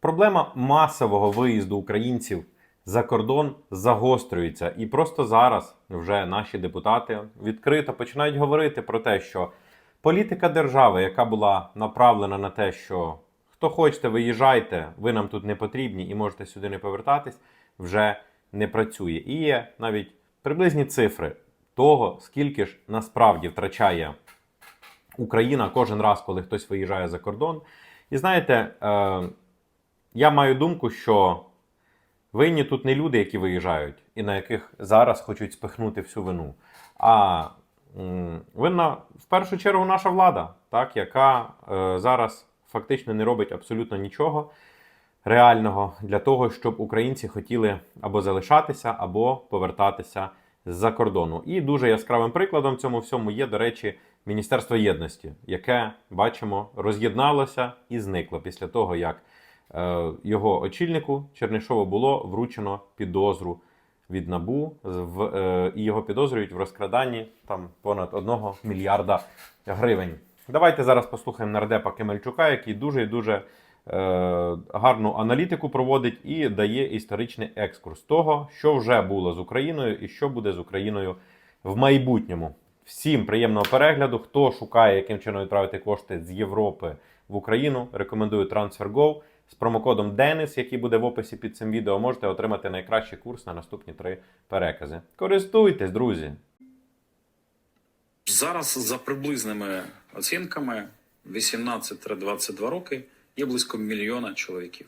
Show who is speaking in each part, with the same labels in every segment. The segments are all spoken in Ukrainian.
Speaker 1: Проблема масового виїзду українців за кордон загострюється. І просто зараз вже наші депутати відкрито починають говорити про те, що політика держави, яка була направлена на те, що хто хочете, виїжджайте, ви нам тут не потрібні і можете сюди не повертатись, вже не працює. І є навіть приблизні цифри того, скільки ж насправді втрачає Україна кожен раз, коли хтось виїжджає за кордон. І знаєте, е, я маю думку, що винні тут не люди, які виїжджають, і на яких зараз хочуть спихнути всю вину. А винна в першу чергу наша влада, так, яка е, зараз фактично не робить абсолютно нічого реального для того, щоб українці хотіли або залишатися, або повертатися з-за кордону. І дуже яскравим прикладом цьому всьому є, до речі, Міністерство єдності, яке бачимо роз'єдналося і зникло після того, як його очільнику Чернишову було вручено підозру від набу в, е, і його підозрюють в розкраданні там понад 1 мільярда гривень. Давайте зараз послухаємо нардепа Кемельчука, який дуже і дуже е, гарну аналітику проводить і дає історичний екскурс того, що вже було з Україною і що буде з Україною в майбутньому. Всім приємного перегляду. Хто шукає, яким чином відправити кошти з Європи в Україну, рекомендую TransferGo. З промокодом DENIS, який буде в описі під цим відео, можете отримати найкращий курс на наступні три перекази. Користуйтесь, друзі!
Speaker 2: Зараз за приблизними оцінками 18-22 роки є близько мільйона чоловіків.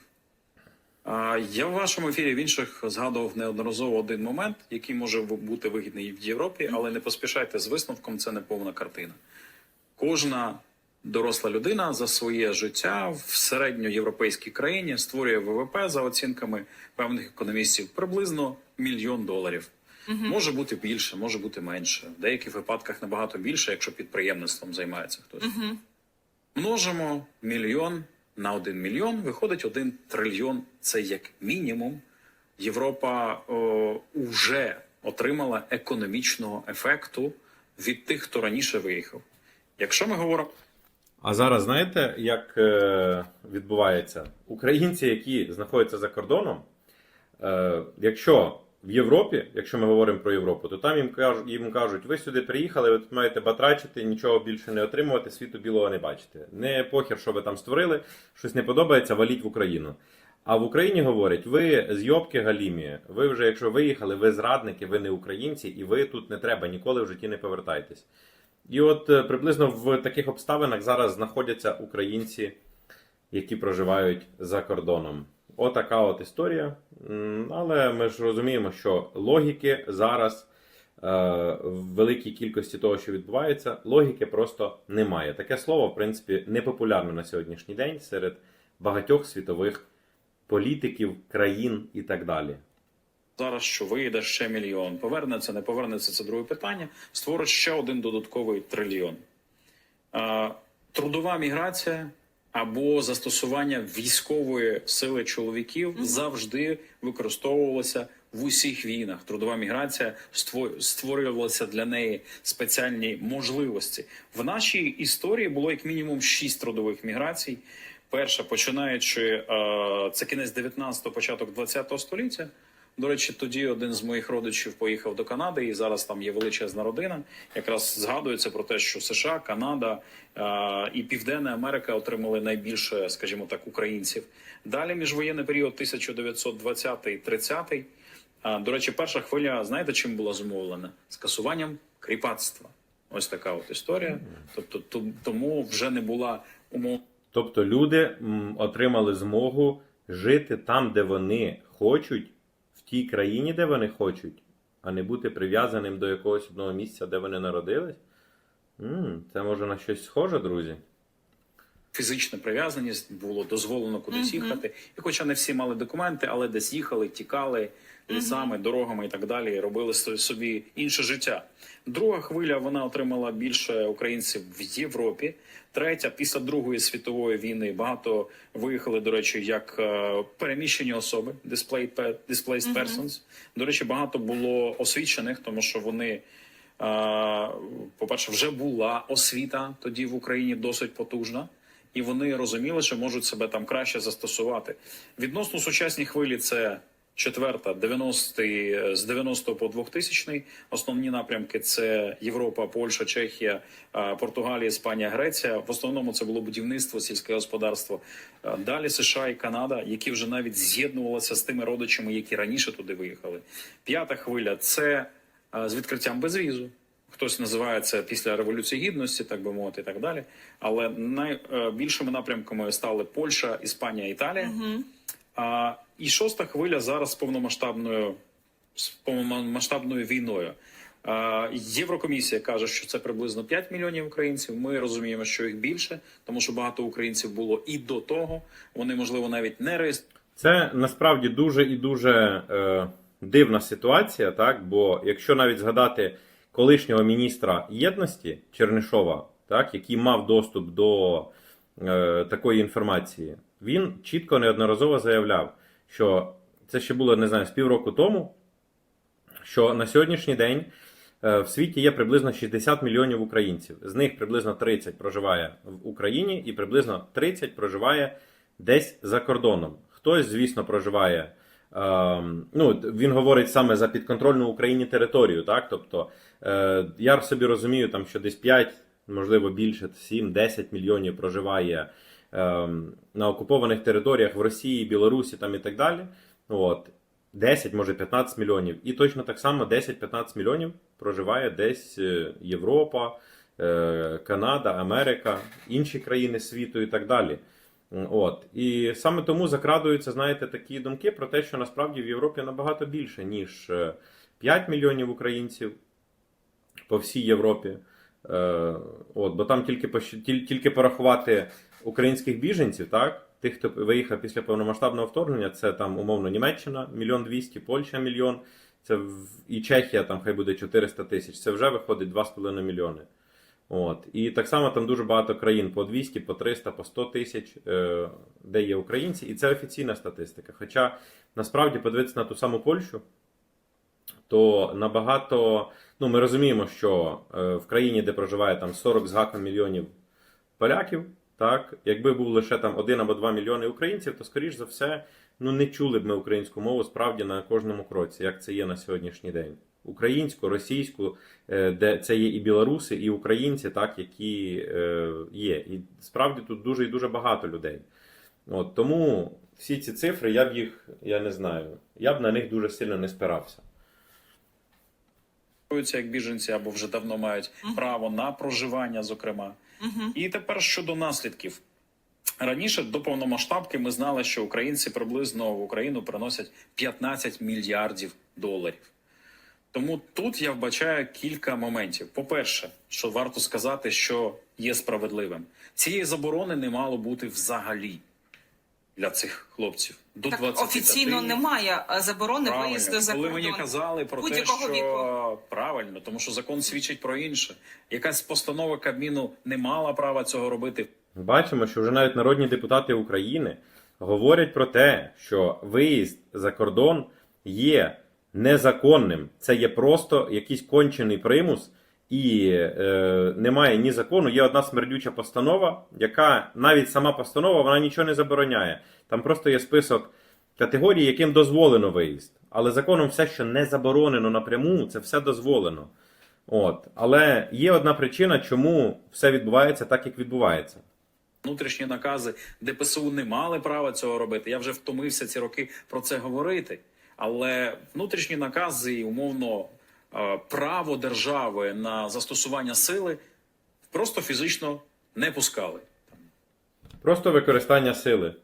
Speaker 2: Я в вашому ефірі в інших згадував неодноразово один момент, який може бути вигідний в Європі, але не поспішайте з висновком, це не повна картина. Кожна доросла людина за своє життя в середньоєвропейській країні створює ВВП за оцінками певних економістів приблизно мільйон доларів. Може бути більше, може бути менше. В деяких випадках набагато більше, якщо підприємництвом займається хтось. Множимо мільйон на один мільйон, виходить один трильйон. Це як мінімум. Європа о, уже отримала економічного ефекту від тих, хто раніше виїхав. Якщо ми говоримо
Speaker 1: А зараз знаєте, як е, відбувається? Українці, які знаходяться за кордоном, е, якщо в Європі, якщо ми говоримо про Європу, то там їм кажуть, їм кажуть, ви сюди приїхали, ви тут маєте батрачити, нічого більше не отримувати, світу білого не бачите. Не похер, що ви там створили, щось не подобається, валіть в Україну. А в Україні говорять, ви з Йобки Галімі, ви вже, якщо виїхали, ви зрадники, ви не українці, і ви тут не треба, ніколи в житті не повертайтесь. І от е, приблизно в таких обставинах зараз знаходяться українці, які проживають за кордоном. Отака от історія. Але ми ж розуміємо, що логіки зараз е, в великій кількості того, що відбувається, логіки просто немає. Таке слово, в принципі, не популярне на сьогоднішній день серед багатьох світових політиків, країн і так далі.
Speaker 2: Зараз, що вийде ще мільйон, повернеться, не повернеться, це друге питання. Створить ще один додатковий трильйон. Трудова міграція або застосування військової сили чоловіків завжди використовувалося в усіх війнах. Трудова міграція ство- створювалася для неї спеціальні можливості. В нашій історії було як мінімум шість трудових міграцій. Перша, починаючи це кінець 19-го, початок 20-го століття. До речі, тоді один з моїх родичів поїхав до Канади, і зараз там є величезна родина. Якраз згадується про те, що США, Канада е, і Південна Америка отримали найбільше, скажімо так, українців. Далі міжвоєнний період 1920-30. Е, До речі, перша хвиля, знаєте, чим була зумовлена? Скасуванням кріпацтва. Ось така от історія. Тобто, то- тому вже не була умов.
Speaker 1: Тобто люди отримали змогу жити там, де вони хочуть, тій країні, де вони хочуть, а не бути прив'язаним до якогось одного місця, де вони народились. М, це може на щось схоже, друзі.
Speaker 2: Фізична прив'язаність, було дозволено кудись їхати. І хоча не всі мали документи, але десь їхали, тікали лісами, дорогами і так далі, і робили собі інше життя. Друга хвиля вона отримала більше українців в Європі. Третя, після Другої світової війни, багато виїхали, до речі, як е, переміщені особи, displaced, pe- displaced persons. До речі, багато було освічених, тому що вони. Е, По-перше, вже була освіта тоді в Україні досить потужна, і вони розуміли, що можуть себе там краще застосувати. Відносно сучасні хвилі, це четверта, 90 з 90 по 2000 Основні напрямки це Європа, Польща, Чехія, Португалія, Іспанія, Греція. В основному це було будівництво, сільське господарство. Далі США і Канада, які вже навіть з'єднувалися з тими родичами, які раніше туди виїхали. П'ята хвиля це з відкриттям безвізу. Хтось називає це після революції гідності, так би мовити, і так далі. Але найбільшими напрямками стали Польща, Іспанія, Італія. А, і шоста хвиля зараз з повномасштабною з повномасштабною війною. А, Єврокомісія каже, що це приблизно 5 мільйонів українців. Ми розуміємо, що їх більше, тому що багато українців було і до того. Вони можливо навіть не реєструють.
Speaker 1: Це насправді дуже і дуже е, дивна ситуація, так? Бо якщо навіть згадати колишнього міністра єдності Чернишова, так, який мав доступ до е, такої інформації, він чітко неодноразово заявляв, що це ще було не знаю, з півроку тому, що на сьогоднішній день е, в світі є приблизно 60 мільйонів українців. З них приблизно 30 проживає в Україні і приблизно 30 проживає десь за кордоном. Хтось, звісно, проживає. Е, ну, він говорить саме за підконтрольну Україні територію, так? Тобто, е, я собі розумію, там, що десь 5, можливо, більше, 7-10 мільйонів проживає е, на окупованих територіях в Росії, Білорусі там, і так далі. От. 10, може 15 мільйонів. І точно так само 10-15 мільйонів проживає десь е, Європа, е, Канада, Америка, інші країни світу і так далі. От. І саме тому закрадуються, знаєте, такі думки про те, що насправді в Європі набагато більше, ніж е, 5 мільйонів українців по всій Європі. Е, От, бо там тільки, тільки порахувати українських біженців, так? Тих, хто виїхав після повномасштабного вторгнення, це там умовно Німеччина мільйон двісті, Польща мільйон, це в- і Чехія, там хай буде 400 тисяч. Це вже виходить 2,5 мільйони. От. І так само там дуже багато країн по 200, по 300, по 100 тисяч, е, де є українці, і це офіційна статистика. Хоча насправді подивитися на ту саму Польщу, то набагато. Ну, ми розуміємо, що е, в країні, де проживає там 40 з гаком мільйонів поляків, так, якби був лише там 1 або 2 мільйони українців, то скоріш за все, ну не чули б ми українську мову справді на кожному кроці, як це є на сьогоднішній день. Українську, російську, е, де це є і білоруси, і українці, так, які е, є. І справді тут дуже і дуже багато людей. От, тому всі ці цифри, я б їх, я не знаю, я б на них дуже сильно не спирався.
Speaker 2: як біженці або вже давно мають право на проживання, зокрема. І тепер щодо наслідків. Раніше до повномасштабки ми знали, що українці приблизно в Україну приносять 15 мільярдів доларів. Тому тут я вбачаю кілька моментів. По-перше, що варто сказати, що є справедливим. Цієї заборони не мало бути взагалі для цих хлопців. До
Speaker 3: Так
Speaker 2: 25.
Speaker 3: офіційно немає заборони
Speaker 2: Правильно.
Speaker 3: виїзду за
Speaker 2: Коли
Speaker 3: кордон.
Speaker 2: мені казали про те,
Speaker 3: Будь-якого
Speaker 2: що
Speaker 3: віку.
Speaker 2: правильно, тому що закон свідчить про інше. Якась постанова Кабміну не мала права цього робити.
Speaker 1: Бачимо, що вже навіть народні депутати України говорять про те, що виїзд за кордон є незаконним. Це є просто якийсь кончений примус, і е, немає ні закону. Є одна смердюча постанова, яка навіть сама постанова вона нічого не забороняє. Там просто є список категорій, яким дозволено виїзд. Але законом все, що не заборонено напряму, це все дозволено. От. Але є одна причина, чому все відбувається так, як відбувається.
Speaker 2: Внутрішні накази ДПСУ не мали права цього робити. Я вже втомився ці роки про це говорити. Але внутрішні накази і умовно е, право держави на застосування сили просто фізично не пускали.
Speaker 1: Просто використання сили.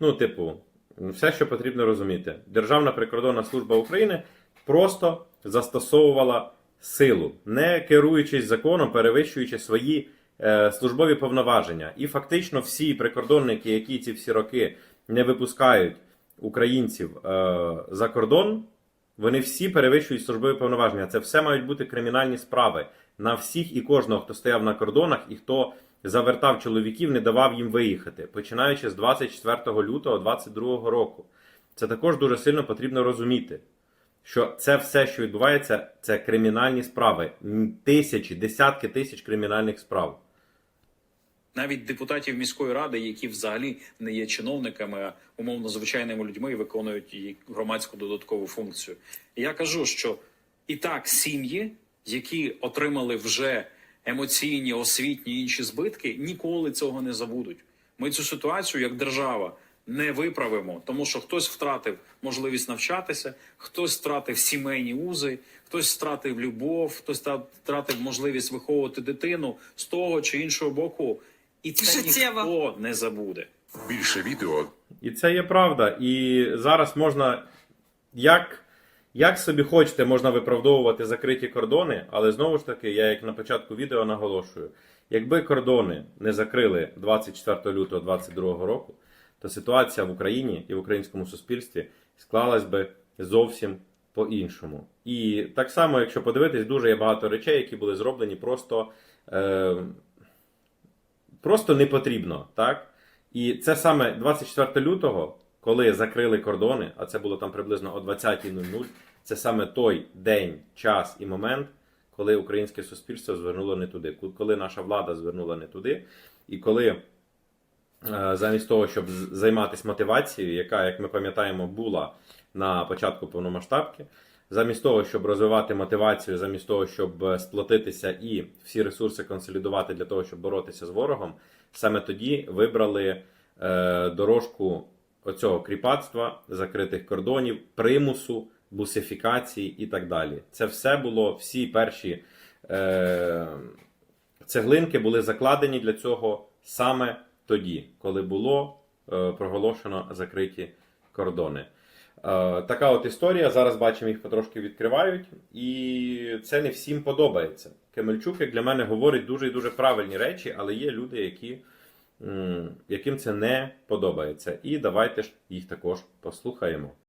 Speaker 1: Ну, типу, все, що потрібно розуміти. Державна прикордонна служба України просто застосовувала силу, не керуючись законом, перевищуючи свої е, службові повноваження. І фактично всі прикордонники, які ці всі роки не випускають українців е, за кордон, вони всі перевищують службові повноваження. Це все мають бути кримінальні справи на всіх і кожного, хто стояв на кордонах і хто завертав чоловіків, не давав їм виїхати, починаючи з 24 лютого 2022 року. Це також дуже сильно потрібно розуміти, що це все, що відбувається, це кримінальні справи. Тисячі, десятки тисяч кримінальних справ.
Speaker 2: Навіть депутатів міської ради, які взагалі не є чиновниками, а умовно звичайними людьми і виконують її громадську додаткову функцію. Я кажу, що і так сім'ї, які отримали вже емоційні, освітні інші збитки, ніколи цього не забудуть. Ми цю ситуацію як держава не виправимо, тому що хтось втратив можливість навчатися, хтось втратив сімейні узи, хтось втратив любов, хтось втратив можливість виховувати дитину з того чи іншого боку, і це
Speaker 3: Життєво.
Speaker 2: ніхто не забуде.
Speaker 4: Більше відео
Speaker 1: І це є правда. І зараз можна як, як собі хочете, можна виправдовувати закриті кордони, але знову ж таки, я як на початку відео наголошую: якби кордони не закрили 24 лютого 2022 року, то ситуація в Україні і в українському суспільстві склалась би зовсім по-іншому. І так само, якщо подивитись, дуже є багато речей, які були зроблені просто. Е, просто не потрібно, так? І це саме 24 лютого, коли закрили кордони, а це було там приблизно о 20.00, це саме той день, час і момент, коли українське суспільство звернуло не туди, коли наша влада звернула не туди, і коли е, замість того, щоб займатися мотивацією, яка, як ми пам'ятаємо, була на початку повномасштабки, замість того, щоб розвивати мотивацію, замість того, щоб е, сплотитися і всі ресурси консолідувати для того, щоб боротися з ворогом, саме тоді вибрали е, дорожку оцього кріпацтва, закритих кордонів, примусу, бусифікації і так далі. Це все було всі перші е, цеглинки були закладені для цього саме тоді, коли було е, проголошено закриті кордони. Е, така от історія. Зараз бачимо, їх потрошки відкривають, і це не всім подобається. Кемельчук, як для мене, говорить дуже і дуже правильні речі, але є люди, які, яким це не подобається. І давайте ж їх також послухаємо.